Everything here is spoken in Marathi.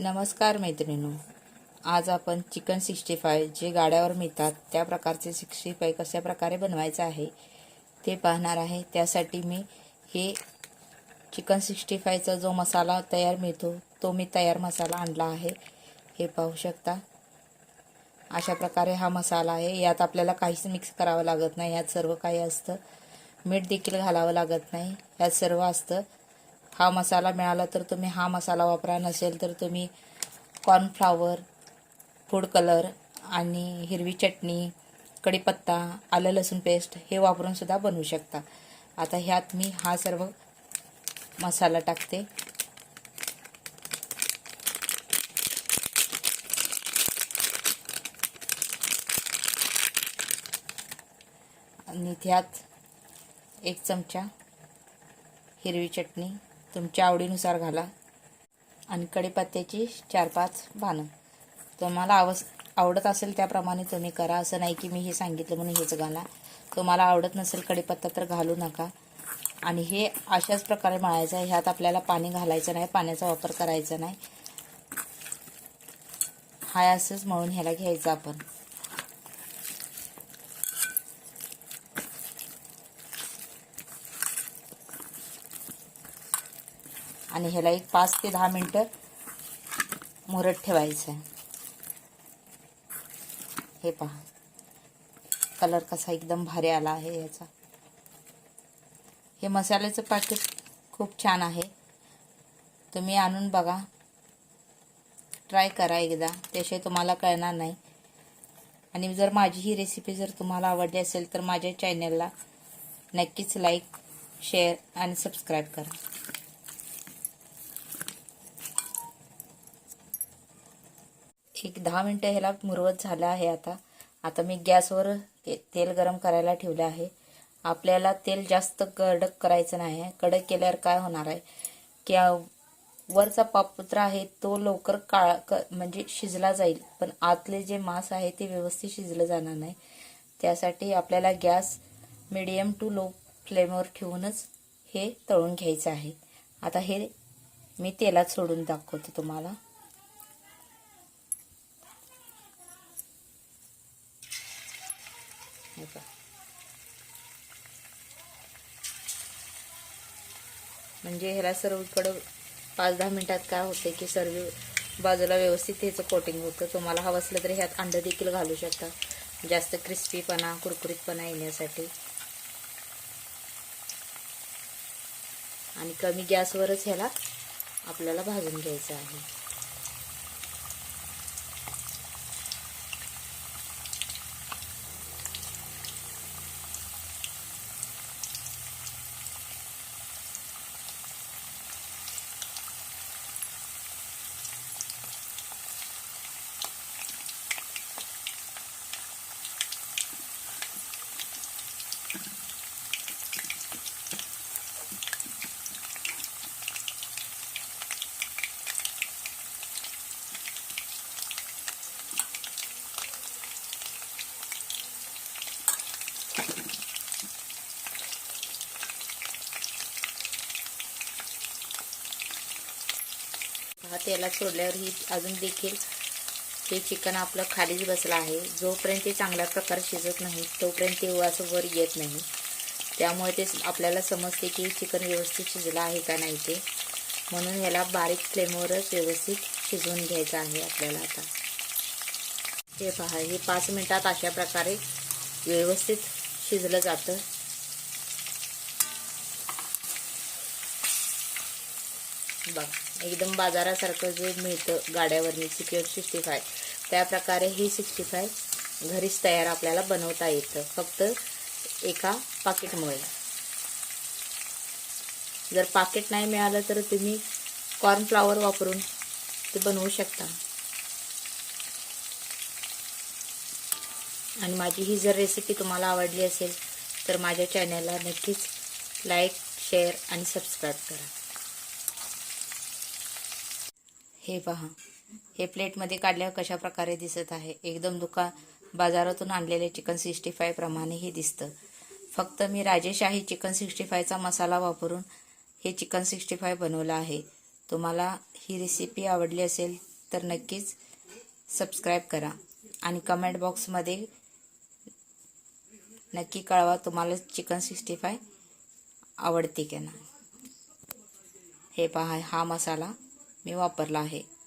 नमस्कार मैत्रिणीनो. आज आपण चिकन सिक्स्टी फाय जे गाड्यावर मिळतात त्या प्रकारचे सिक्स्टी फाय कशा प्रकारे बनवायचं आहे ते पाहणार आहे. त्यासाठी मी हे चिकन सिक्स्टी फायचा जो मसाला तयार मिळतो तो मी तयार मसाला आणला आहे. हे पाहू शकता. अशा प्रकारे हा मसाला आहे. यात आपल्याला काहीच मिक्स करावं लागत नाही. यात सर्व काही असतं. मीठ देखील घालावं लागत नाही. यात सर्व असतं. हा मसाला मिळाला तर तुम्ही हा मसाला वापरा. नसेल तर तुम्ही कॉर्नफ्लावर फूड कलर आणि हिरवी चटणी कढीपत्ता आलं लसूण पेस्ट हे वापरूनसुद्धा बनवू शकता. आता ह्यात मी हा सर्व मसाला टाकते. आणि त्यात एक चमचा हिरवी चटणी तुमच्या आवडीनुसार घाला. आणि कढीपत्त्याची चार पाच पानं तुम्हाला आवस आवडत असेल त्याप्रमाणे तुम्ही करा. असं नाही की मी हे सांगितलं म्हणून हेच घाला. तुम्हाला आवडत नसेल कढीपत्ता तर घालू नका. आणि हे अशाच प्रकारे मळायचं आहे. ह्यात आपल्याला पाणी घालायचं नाही. पाण्याचा वापर करायचा नाही. हाय असंच मळून ह्याला घ्यायचं आपण. आणि ह्याला एक पाच ते दहा मिनटं मुरत ठेवायचं आहे हे पहा. कलर कसा एकदम भारी आला आहे याचा. हे मसाल्याचं पॅकेट खूप छान आहे. तुम्ही आणून बघा. ट्राय करा एकदा. त्याशिवाय तुम्हाला कळणार नाही. आणि जर माझी ही रेसिपी जर तुम्हाला आवडली असेल तर माझ्या चॅनलला नक्कीच लाईक शेअर आणि सबस्क्राईब करा. एक दहा मिनटं ह्याला मुरवत झालं आहे आता. आता मी गॅसवर तेल गरम करायला ठेवलं आहे. आपल्याला तेल जास्त कडक करायचं नाही आहे. कडक केल्यावर काय होणार आहे? की वरचा पापुत्रा आहे तो लवकर काळा क म्हणजे शिजला जाईल. पण आतले जे मांस आहे ते व्यवस्थित शिजलं जाणार नाही. त्यासाठी आपल्याला गॅस मिडियम टू लो फ्लेमवर ठेवूनच हे तळून घ्यायचं आहे. आता हे मी तेलात सोडून दाखवते तुम्हाला. हे पहा. म्हणजे ह्याला सर्वकडं पाच दहा मिनटात काय होते की सर्व बाजूला व्यवस्थित ह्याचं कोटिंग होतं. तुम्हाला हवं असलं तर ह्यात अंडं देखील घालू शकता. जास्त क्रिस्पीपणा कुरकुरीतपणा येण्यासाठी. आणि कमी गॅसवरच ह्याला आपल्याला भाजून घ्यायचं आहे. हा तेलात सोडल्यावर ही अजून देखील हे चिकन आपलं खालीच बसलं आहे. जोपर्यंत ते चांगल्या प्रकारे शिजत नाही तोपर्यंत ते असं वर येत नाही. त्यामुळे ते आपल्याला समजते की चिकन व्यवस्थित शिजलं आहे का नाही ते. म्हणून याला बारीक फ्लेमवरच व्यवस्थित शिजवून घ्यायचं आहे आपल्याला आता. हे पहा हे पाच मिनटात अशा प्रकारे व्यवस्थित शिजलं जातं. बघ एकदम बाजारासारखं जे मिळतं गाड्यावरनी चिकन सिक्स्टी फाय त्या प्रकारे ही सिक्स्टी फाय घरीच तयार आपल्याला बनवता येतं. फक्त एका पाकिटमुळे. जर पाकिट नाही मिळालं तर तुम्ही कॉर्नफ्लावर वापरून ते बनवू शकता. आणि माझी ही जर रेसिपी तुम्हाला आवडली असेल तर माझ्या चॅनलला नक्कीच लाईक शेअर आणि सबस्क्राईब करा. हे पहा. हे प्लेटमध्ये काढल्यावर कशा प्रकारे दिसत आहे? एकदम दुकान बाजारातून आणलेले चिकन सिक्स्टी फाय प्रमाणे हे दिसतं. फक्त मी राजेशाही चिकन सिक्स्टी फायचा मसाला वापरून हे चिकन सिक्स्टी फाय बनवलं आहे. तुम्हाला ही रेसिपी आवडली असेल तर नक्कीच सबस्क्राईब करा आणि कमेंट बॉक्समध्ये नक्की कळवा तुम्हाला चिकन सिक्स्टी फाय आवडते की ना हे पहा हा मसाला मी वापरला आहे.